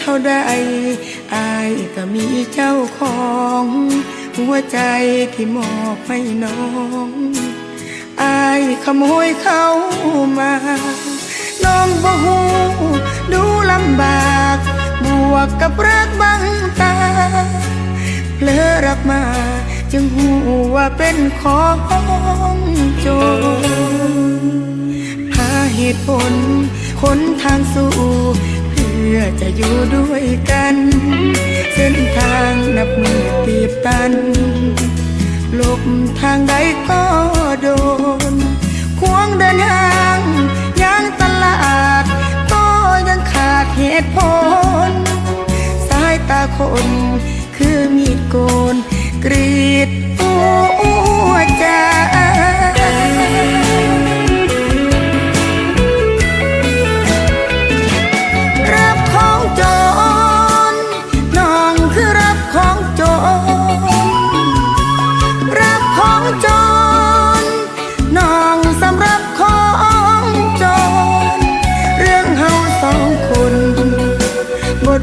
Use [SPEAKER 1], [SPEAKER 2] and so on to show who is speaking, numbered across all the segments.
[SPEAKER 1] เท่าใดอายก็มีเจ้าของ หัวใจที่มอบให้น้องอายขโมยเข้ามา น้องบ่หูดูลำบาก บวกกับรักบังตาเพลอรับมา จึงหูว่าเป็นของโจรหาเหตุผลคนทางสู่ พื่อจะอยู่ด้วยกัน เส้นทางนับมือตีบตันลบทางใดก็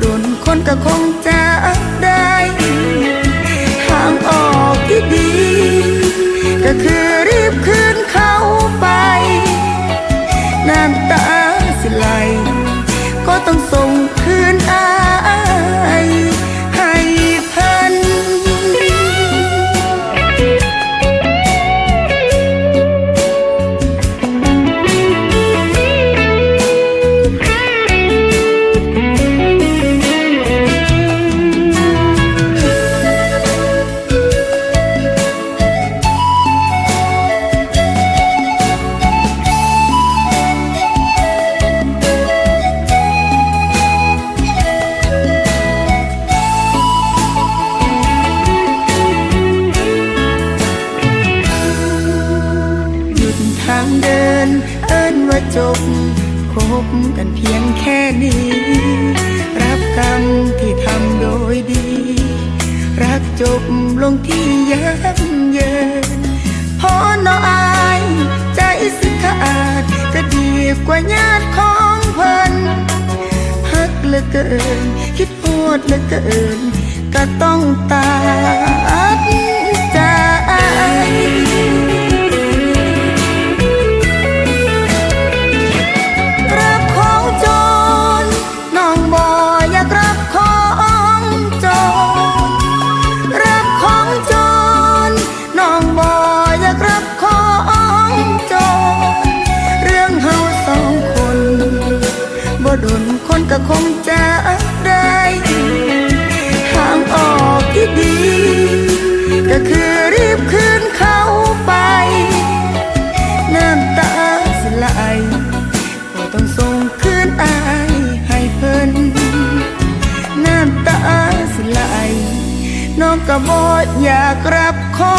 [SPEAKER 1] ดนคนก็คงจะได้ ทางออกที่ดี ก็คือ ว่าจบคบกันเพียงแค่นี้ รับกรรมที่ทำโดยดี รักจบลงที่ยับเยินพอนออายใจสิขาดก็ดีกว่าญาติของเพิ่นฮักเหลือเกิน คิดโหดเหลือเกิน ก็ต้องตัดใดนคนก็คงจะได้ทางออกที่ดี ก็คือรีบคืนเขาไป น้ำตาสิไหลก็ต้องส่งคืนอายให้เพิ่นน้ำตาสิไหลน้องก็บ่อยากรับขอ